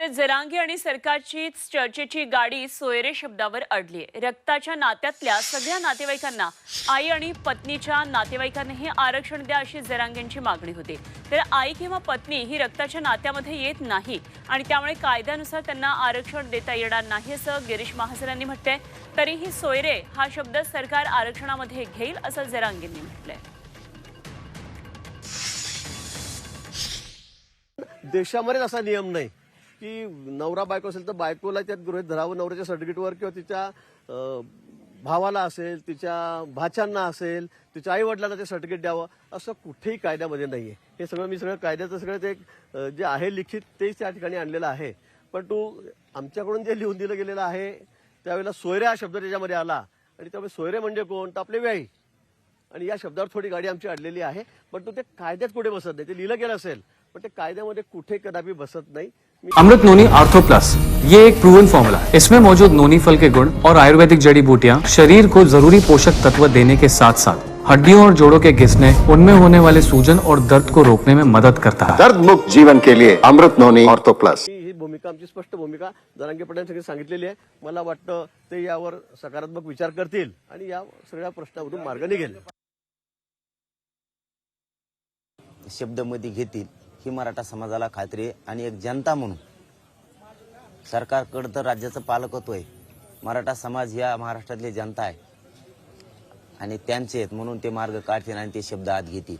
ते जरांगे आणि सरकारचीच चर्चेची गाडी सोयरे शब्दावर अडली रक्ताच्या नात्यातल्या सगळ्या नातेवाईकांना आई आणि पत्नीच्या नातेवाईकांनाही आरक्षण द्या अशी जरांगेंची मागणी होती. तर आई किंवा पत्नी ही रक्ताच्या नात्यामध्ये येत नाही आणि त्यामुळे कायद्यानुसार त्यांना आरक्षण देता येणार नाही असं गिरीश महाजन यांनी म्हटलंय. तरीही सोयरे हा शब्द सरकार आरक्षणामध्ये घेईल असं जरांगेंनी म्हटलंय. देशामध्येच असा नियम नाही. की नवरा बायको असेल तर बायकोला त्यात गृहित धरावं. नवऱ्याच्या सर्टिफिकेटवर किंवा तिच्या भावाला असेल तिच्या भाच्यांना असेल तिच्या आई वडिलांना ते सर्टिफिकेट द्यावं. असं कुठेही कायद्यामध्ये नाही आहे हे सगळं मी सगळं कायद्याचं सगळं ते जे आहे लिखित तेच त्या ठिकाणी आणलेलं आहे. पण तू आमच्याकडून जे लिहून दिलं गेलेलं आहे त्यावेळेला सोयऱ्या हा शब्द त्याच्यामध्ये आला. आणि त्यामुळे सोयरे म्हणजे कोण? तर आपले व्याई. आणि या शब्दावर थोडी गाडी आमची अडलेली आहे. पण तो ते कायद्यात कुठे बसत नाही. ते लिहिलं गेलं असेल पण ते कायद्यामध्ये कुठे कदापि बसत नाही. अमृत नोनी आर्थो प्लस ये एक प्रूवन फॉर्मूला इसमें मौजूद नोनी फल के गुण और आयुर्वेदिक जड़ी बूटियाँ शरीर को जरूरी पोषक तत्व देने के साथ साथ हड्डियों और जोड़ों के घिसने उनमें होने वाले सूजन और दर्द को रोकने में मदद करता है। दर्द मुक्त जीवन के लिए अमृत नोनी ऑर्थो प्लस ही भूमिका आमची स्पष्ट भूमिका जरांगे पटेल सांगितलेली आहे. मला वाटतं ते यावर सकारात्मक विचार करतील आणि या सगळ्या प्रश्नावरून मार्ग निघेल. शब्दमध्ये घेतील ही मराठा समाजाला खात्री आहे. आणि एक जनता म्हणून सरकारकडं तर राज्याचं पालकत्व आहे. मराठा समाज ह्या महाराष्ट्रातली जनता आहे. आणि त्यांचे आहेत म्हणून ते मार्ग काढतील आणि ते शब्द आत घेतील.